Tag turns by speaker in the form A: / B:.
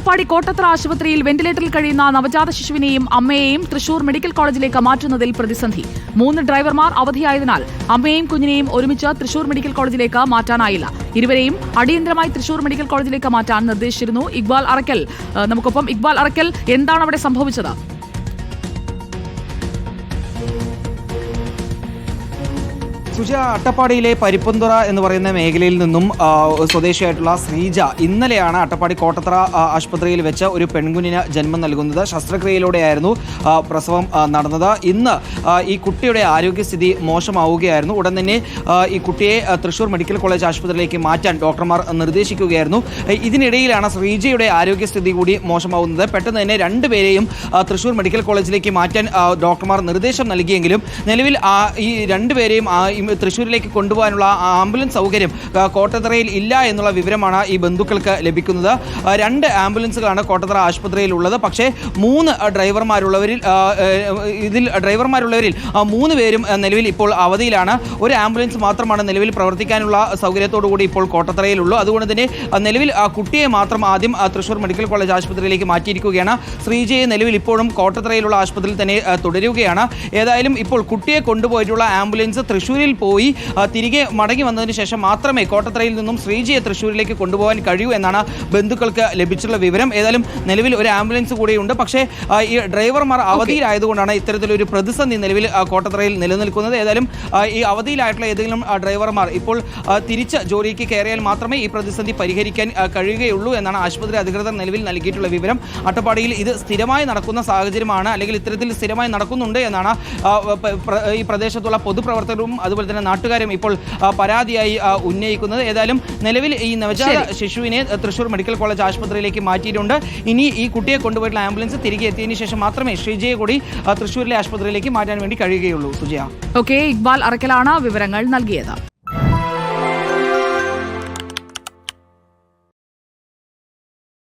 A: അട്ടപ്പാടി കോട്ടത്ര ആശുപത്രിയിൽ വെന്റിലേറ്ററിൽ കഴിയുന്ന നവജാത ശിശുവിനെയും അമ്മയെയും തൃശൂർ മെഡിക്കൽ കോളേജിലേക്ക് മാറ്റുന്നതിൽ പ്രതിസന്ധി. മൂന്ന് ഡ്രൈവർമാർ അവധിയായതിനാൽ അമ്മയെയും കുഞ്ഞിനെയും ഒരുമിച്ച് തൃശൂർ മെഡിക്കൽ കോളേജിലേക്ക് മാറ്റാനായില്ല. ഇരുവരെയും അടിയന്തരമായി തൃശൂർ മെഡിക്കൽ കോളേജിലേക്ക് മാറ്റാൻ നിർദ്ദേശിച്ചിരുന്നു. ഇക്ബാൽ അറക്കൽ നമുക്കൊപ്പം ഇക്ബാൽ അറക്കൽ എന്താണ് അവിടെ സംഭവിച്ചത്?
B: സുജ അട്ടപ്പാടിയിലെ പരിപ്പന്തുറ എന്ന് പറയുന്ന മേഖലയിൽ നിന്നും സ്വദേശിയായിട്ടുള്ള ശ്രീജ ഇന്നലെയാണ് അട്ടപ്പാടി കോട്ടത്തറ ആശുപത്രിയിൽ വെച്ച് ഒരു പെൺകുഞ്ഞിന് ജന്മം നൽകുന്നത്. ശസ്ത്രക്രിയയിലൂടെയായിരുന്നു പ്രസവം നടന്നത്. ഇന്ന് ഈ കുട്ടിയുടെ ആരോഗ്യസ്ഥിതി മോശമാവുകയായിരുന്നു. ഉടൻ തന്നെ ഈ കുട്ടിയെ തൃശൂർ മെഡിക്കൽ കോളേജ് ആശുപത്രിയിലേക്ക് മാറ്റാൻ ഡോക്ടർമാർ നിർദ്ദേശിക്കുകയായിരുന്നു. ഇതിനിടയിലാണ് ശ്രീജയുടെ ആരോഗ്യസ്ഥിതി കൂടി മോശമാവുന്നത്. പെട്ടെന്ന് തന്നെ രണ്ടുപേരെയും തൃശൂർ മെഡിക്കൽ കോളേജിലേക്ക് മാറ്റാൻ ഡോക്ടർമാർ നിർദ്ദേശം നൽകിയെങ്കിലും നിലവിൽ ഈ രണ്ടുപേരെയും തൃശ്ശൂരിലേക്ക് കൊണ്ടുപോകാനുള്ള ആംബുലൻസ് സൗകര്യം കോട്ടത്തറയിൽ ഇല്ല എന്നുള്ള വിവരമാണ് ഈ ബന്ധുക്കൾക്ക് ലഭിക്കുന്നത്. രണ്ട് ആംബുലൻസുകളാണ് കോട്ടത്തറ ആശുപത്രിയിൽ ഉള്ളത് പക്ഷേ മൂന്ന് ഡ്രൈവർമാരുള്ളവരിൽ ഇതിൽ ഡ്രൈവർമാരുള്ളവരിൽ മൂന്ന് പേരും നിലവിൽ ഇപ്പോൾ അവധിയിലാണ്. ഒരു ആംബുലൻസ് മാത്രമാണ് നിലവിൽ പ്രവർത്തിക്കാനുള്ള സൗകര്യത്തോടുകൂടി ഇപ്പോൾ കോട്ടത്തറയിലുള്ളൂ അതുകൊണ്ട് തന്നെ നിലവിൽ കുട്ടിയെ മാത്രം ആദ്യം തൃശ്ശൂർ മെഡിക്കൽ കോളേജ് ആശുപത്രിയിലേക്ക് മാറ്റിയിരിക്കുകയാണ്. ശ്രീജയെ നിലവിൽ ഇപ്പോഴും കോട്ടത്തറയിലുള്ള ആശുപത്രിയിൽ തന്നെ തുടരുകയാണ്. ഏതായാലും ഇപ്പോൾ കുട്ടിയെ കൊണ്ടുപോയിട്ടുള്ള ആംബുലൻസ് തൃശ്ശൂരിൽ പോയി. തിരികെ മടങ്ങി വന്നതിന് ശേഷം മാത്രമേ കോട്ടത്തറയിൽ നിന്നും ശ്രീജിയെ തൃശ്ശൂരിലേക്ക് കൊണ്ടുപോകാൻ കഴിയൂ എന്നാണ് ബന്ധുക്കൾക്ക് ലഭിച്ചിട്ടുള്ള വിവരം. ഏതായാലും നിലവിൽ ഒരു ആംബുലൻസ് കൂടിയുണ്ട്. പക്ഷേ ഈ ഡ്രൈവർമാർ അവധിയിലായതുകൊണ്ടാണ് ഇത്തരത്തിലൊരു പ്രതിസന്ധി നിലവിൽ കോട്ടത്തറയിൽ നിലനിൽക്കുന്നത്. ഏതായാലും ഈ അവധിയിലായിട്ടുള്ള ഏതെങ്കിലും ഡ്രൈവർമാർ ഇപ്പോൾ തിരിച്ച് ജോലിക്ക് കയറിയാൽ മാത്രമേ ഈ പ്രതിസന്ധി പരിഹരിക്കാൻ കഴിയുകയുള്ളൂ എന്നാണ് ആശുപത്രി അധികൃതർ നിലവിൽ നൽകിയിട്ടുള്ള വിവരം. അട്ടപ്പാടിയിൽ ഇത് സ്ഥിരമായി നടക്കുന്ന സാഹചര്യമാണ് അല്ലെങ്കിൽ ഇത്തരത്തിൽ സ്ഥിരമായി നടക്കുന്നുണ്ട് എന്നാണ് ഈ പ്രദേശത്തുള്ള പൊതുപ്രവർത്തകരും അതുപോലെ തന്നെ നാട്ടുകാരും ഇപ്പോൾ പരാതിയായി ഉന്നയിക്കുന്നത്. ഏതായാലും നിലവിൽ ഈ നവജാത ശിശുവിനെ തൃശൂർ മെഡിക്കൽ കോളേജ് ആശുപത്രിയിലേക്ക് മാറ്റിയിട്ടുണ്ട്. ഇനി ഈ കുട്ടിയെ കൊണ്ടുപോയിട്ടുള്ള ആംബുലൻസ് തിരികെ എത്തിയതിനു ശേഷം മാത്രമേ ശ്രീജയെ കൂടി തൃശൂരിലെ ആശുപത്രിയിലേക്ക് മാറ്റാൻ വേണ്ടി കഴിയുകയുള്ളൂ. സുജയ.
A: ഓക്കെ ഇക്ബാൽ അറക്കലാണ് വിവരങ്ങൾ നൽകിയത്.